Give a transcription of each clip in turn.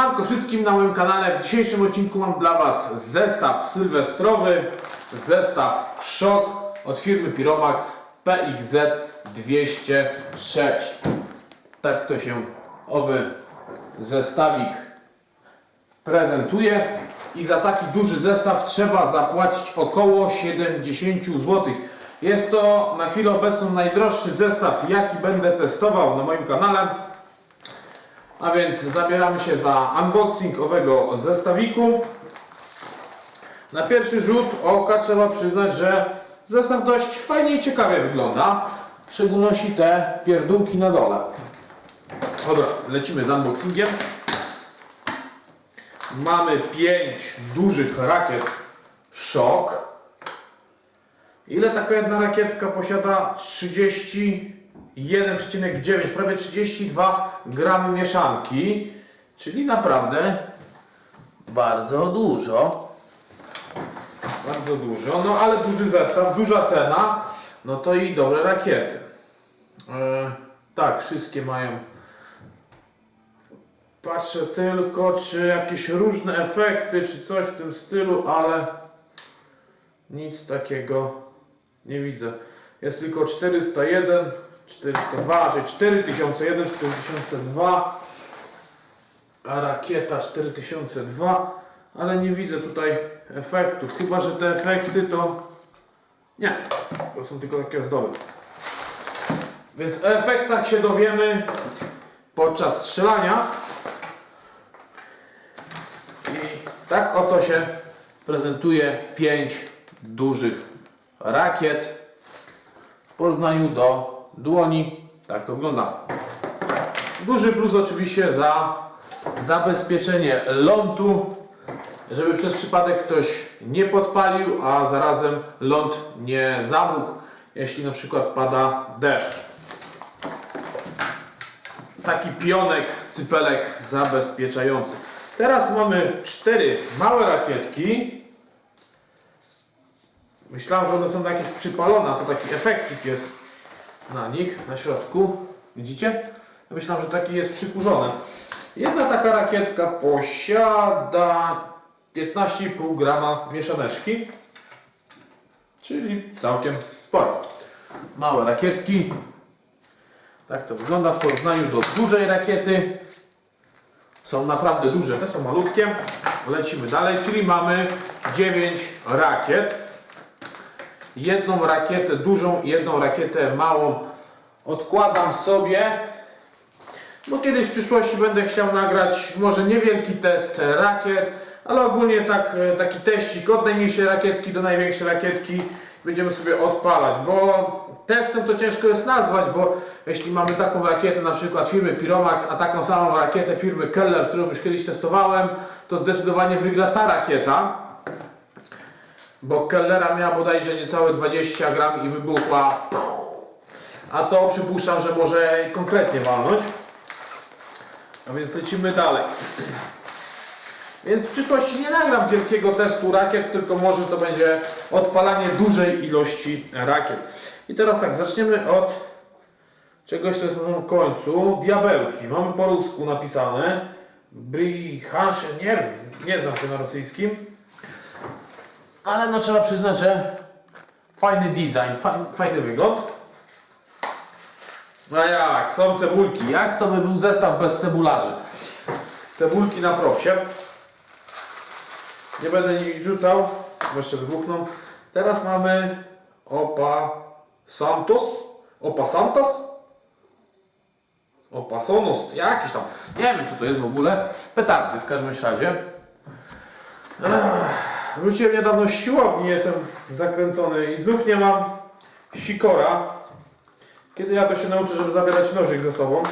Siemanko wszystkim na moim kanale. W dzisiejszym odcinku mam dla Was zestaw sylwestrowy, zestaw Shock od firmy Piromax PXZ 206. Tak to się owy zestawik prezentuje i za taki duży zestaw trzeba zapłacić około 70 zł. Jest to na chwilę obecną najdroższy zestaw jaki będę testował na moim kanale. A więc zabieramy się za unboxing owego zestawiku. Na pierwszy rzut oka trzeba przyznać, że zestaw dość fajnie i ciekawie wygląda. W szczególności te pierdółki na dole. Dobra, lecimy z unboxingiem. Mamy 5 dużych rakiet Shock. Ile taka jedna rakietka posiada? 31,9, prawie 32 gramy mieszanki, czyli naprawdę bardzo dużo. Bardzo dużo, no ale duży zestaw, duża cena, no to i dobre rakiety. E, tak, wszystkie mają. Patrzę tylko, czy jakieś różne efekty, czy coś w tym stylu, ale nic takiego nie widzę. Jest tylko 401, 402, czyli 4001, 4002, a rakieta 4002, ale nie widzę tutaj efektów. Chyba, że te efekty to. Nie, to są tylko takie ozdoby. Więc o efektach się dowiemy podczas strzelania. I tak oto się prezentuje 5 dużych rakiet w porównaniu do dłoni. Tak to wygląda. Duży plus oczywiście za zabezpieczenie lądu, żeby przez przypadek ktoś nie podpalił, a zarazem ląd nie zamógł, jeśli na przykład pada deszcz. Taki pionek, cypelek zabezpieczający. Teraz mamy cztery małe rakietki. Myślałem, że one są jakieś przypalone, to taki efekcik jest na nich, na środku. Widzicie? Myślałem, że taki jest przykurzony. Jedna taka rakietka posiada 15,5 grama mieszaneczki, czyli całkiem sporo. Małe rakietki. Tak to wygląda w porównaniu do dużej rakiety. Są naprawdę duże, te są malutkie. Lecimy dalej, czyli mamy 9 rakiet. Jedną rakietę dużą i jedną rakietę małą odkładam sobie. Bo kiedyś w przyszłości będę chciał nagrać może niewielki test rakiet, ale ogólnie tak, taki teścik od najmniejszej rakietki do największej rakietki będziemy sobie odpalać, bo testem to ciężko jest nazwać, bo jeśli mamy taką rakietę na przykład firmy Piromax, a taką samą rakietę firmy Keller, którą już kiedyś testowałem, to zdecydowanie wygra ta rakieta, bo Kellera miała bodajże niecałe 20 gram i wybuchła, a to przypuszczam, że może konkretnie walnąć. A więc lecimy dalej. Więc w przyszłości nie nagram wielkiego testu rakiet, tylko może to będzie odpalanie dużej ilości rakiet. I teraz tak, zaczniemy od czegoś, co jest na samym końcu. Diabełki. Mamy po rusku napisane. Brihansze, nie nie znam się na rosyjskim. Ale no trzeba przyznać, że fajny design, fajny, wygląd. No jak, są cebulki. Jak to by był zestaw bez cebularzy? Cebulki na propsie. Nie będę nimi rzucał, bo jeszcze wybuchną. Teraz mamy Opa Santos. Opa Santos. Opa Sonos. Jakiś tam. Nie wiem co to jest w ogóle. Petardy w każdym razie. Ech, Wróciłem niedawno z siłowni, jestem zakręcony i znów nie mam sikora. Kiedy ja to się nauczę, żeby zabierać nożyk ze sobą?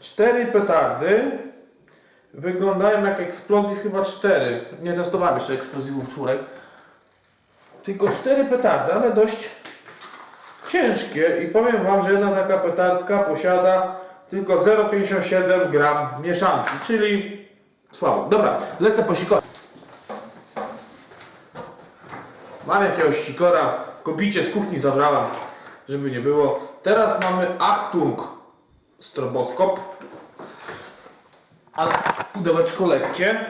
Cztery petardy. Wyglądają jak eksplozji chyba cztery. Nie testowałem jeszcze eksplozywów czwórek. Tylko cztery petardy, ale dość ciężkie i powiem Wam, że jedna taka petardka posiada tylko 0,57 gram mieszanki, czyli słabo. Dobra, lecę po sikora. Mam jakiegoś sikora, kobicie z kuchni zabrałem, żeby nie było. Teraz mamy Achtung stroboskop. Ale pudełeczko lekkie.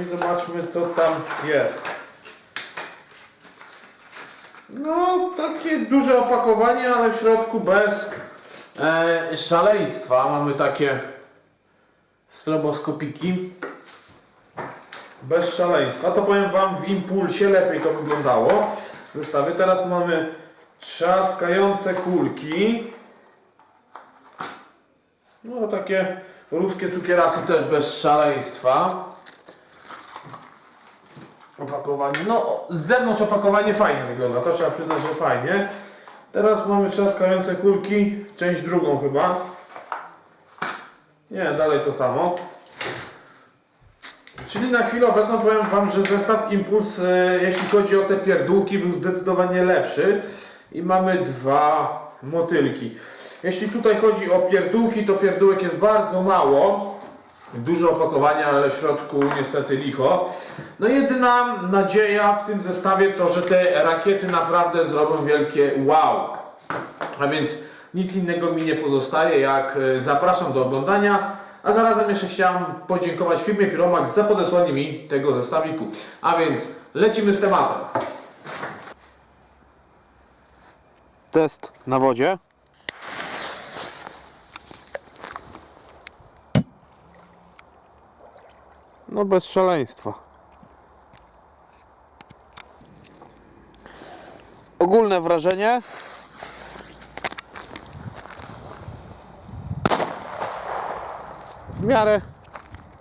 I zobaczmy co tam jest. No, takie duże opakowanie, ale w środku bez e, szaleństwa. Mamy takie stroboskopiki. Bez szaleństwa. To powiem Wam, w impulsie lepiej to wyglądało. W zestawie teraz mamy trzaskające kulki. No, takie ruskie cukierasy też bez szaleństwa. Opakowanie, no z zewnątrz opakowanie fajnie wygląda, to trzeba przyznać, że fajnie. Teraz mamy trzaskające kulki, część drugą chyba. Nie, dalej to samo. Czyli na chwilę obecną powiem Wam, że zestaw Impuls, e, jeśli chodzi o te pierdółki, był zdecydowanie lepszy. I mamy dwa motylki. Jeśli tutaj chodzi o pierdółki, to pierdółek jest bardzo mało. Dużo opakowania, ale w środku niestety licho. No jedyna nadzieja w tym zestawie to, że te rakiety naprawdę zrobią wielkie wow. A więc nic innego mi nie pozostaje, jak e, zapraszam do oglądania. A zarazem jeszcze chciałem podziękować firmie Piromax za podesłanie mi tego zestawiku. A więc lecimy z tematem. Test na wodzie. No bez szaleństwa. Ogólne wrażenie. Miarę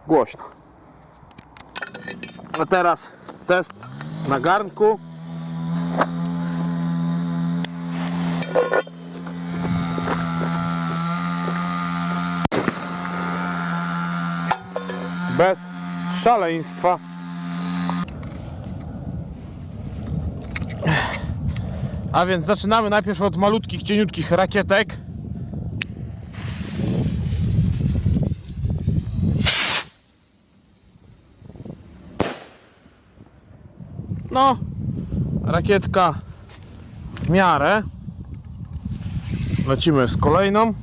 głośno. A teraz test na garnku. Bez szaleństwa. A więc zaczynamy najpierw od malutkich, cieniutkich rakietek. No, rakietka w miarę. Lecimy z kolejną.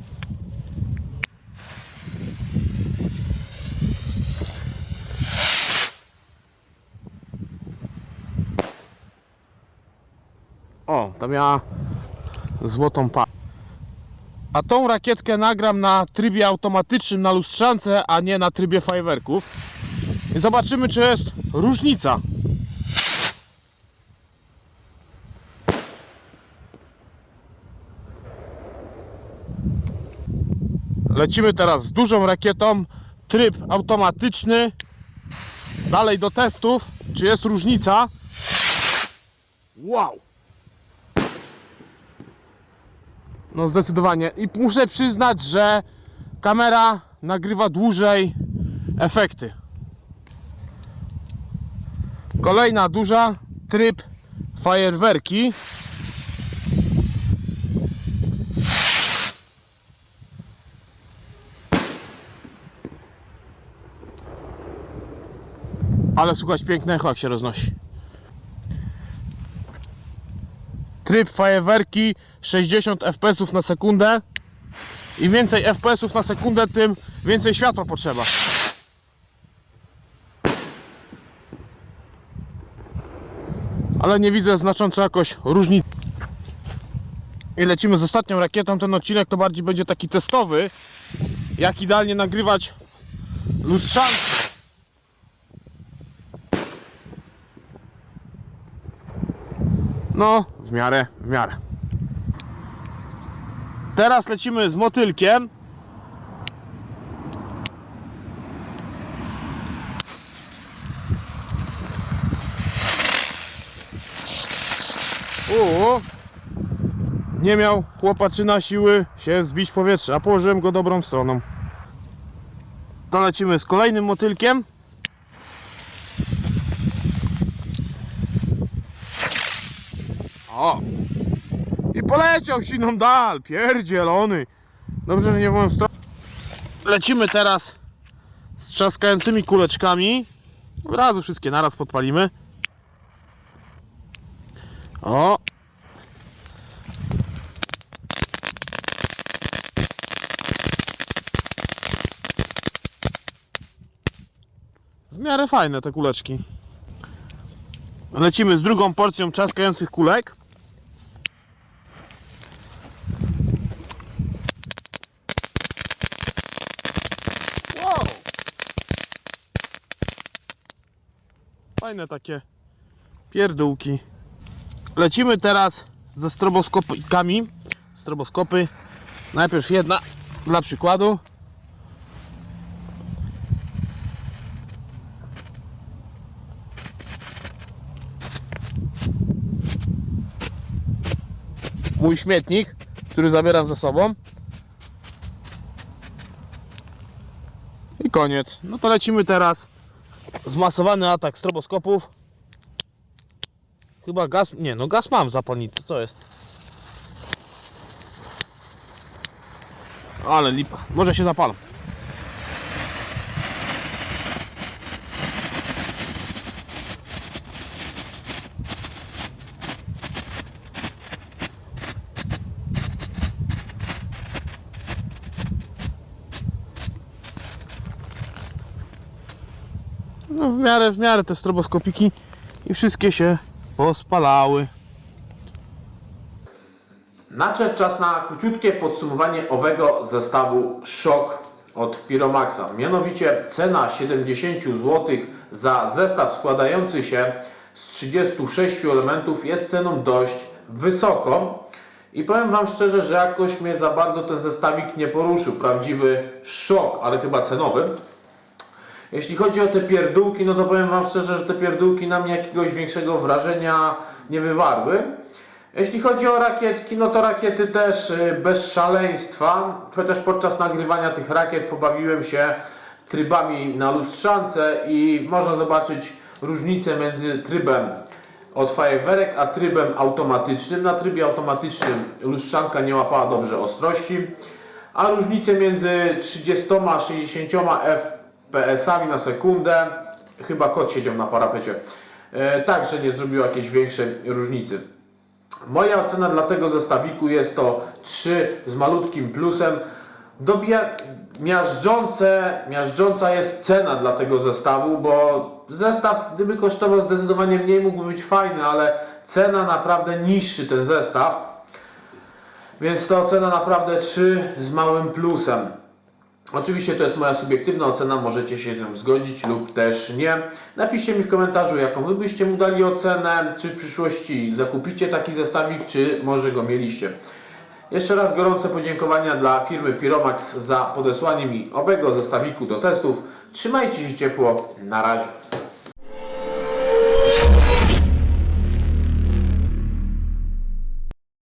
O, to miała złotą pa. A tą rakietkę nagram na trybie automatycznym na lustrzance, a nie na trybie fajerwerków. I zobaczymy, czy jest różnica. Lecimy teraz z dużą rakietą, tryb automatyczny. Dalej do testów, czy jest różnica. Wow! No zdecydowanie. I muszę przyznać, że kamera nagrywa dłużej efekty. Kolejna duża, tryb fajerwerki. Ale słuchać piękne echo jak się roznosi. Tryb fajerwerki 60 fps na sekundę. Im więcej fps na sekundę, tym więcej światła potrzeba. Ale nie widzę znacząco jakoś różnicy. I lecimy z ostatnią rakietą. Ten odcinek to bardziej będzie taki testowy. Jak idealnie nagrywać lustrzance. No, w miarę, w miarę. Teraz lecimy z motylkiem. U, nie miał chłopaczyna siły się zbić w powietrze, a położyłem go dobrą stroną. To lecimy z kolejnym motylkiem. O! I poleciał siną dal, pierdzielony. Dobrze, że nie byłem. Lecimy teraz z trzaskającymi kuleczkami. Od razu wszystkie naraz podpalimy. O! W miarę fajne te kuleczki. Lecimy z drugą porcją trzaskających kulek. Fajne takie pierdółki. Lecimy teraz ze stroboskopikami. Stroboskopy. Najpierw jedna dla przykładu. Mój śmietnik, który zabieram ze sobą. I koniec. No to lecimy teraz. Zmasowany atak stroboskopów. Chyba gaz. Nie, no gaz mam w zapalnicy. Co jest? Ale lipa. Może się zapalam. No w miarę, w miarę te stroboskopiki i wszystkie się pospalały. Nadszedł czas na króciutkie podsumowanie owego zestawu Szok od Piromaxa. Mianowicie cena 70 zł za zestaw składający się z 36 elementów jest ceną dość wysoką. I powiem Wam szczerze, że jakoś mnie za bardzo ten zestawik nie poruszył. Prawdziwy szok, ale chyba cenowy. Jeśli chodzi o te pierdółki, no to powiem Wam szczerze, że te pierdółki na mnie jakiegoś większego wrażenia nie wywarły. Jeśli chodzi o rakietki, no to rakiety też y, bez szaleństwa, chociaż podczas nagrywania tych rakiet pobawiłem się trybami na lustrzance i można zobaczyć różnicę między trybem od fajerwerek, a trybem automatycznym. Na trybie automatycznym lustrzanka nie łapała dobrze ostrości, a różnicę między 30 a 60 FPS-ami na sekundę, chyba kot siedział na parapecie, e, także nie zrobiło jakiejś większej różnicy. Moja ocena dla tego zestawiku jest to 3 z malutkim plusem. Dobija, miażdżące, miażdżąca jest cena dla tego zestawu, bo zestaw, gdyby kosztował zdecydowanie mniej, mógłby być fajny, ale cena naprawdę niższy ten zestaw. Więc to ocena naprawdę 3 z małym plusem. Oczywiście to jest moja subiektywna ocena, możecie się z nią zgodzić lub też nie. Napiszcie mi w komentarzu, jaką wy byście mu dali ocenę, czy w przyszłości zakupicie taki zestawik, czy może go mieliście. Jeszcze raz gorące podziękowania dla firmy Piromax za podesłanie mi owego zestawiku do testów. Trzymajcie się ciepło, na razie.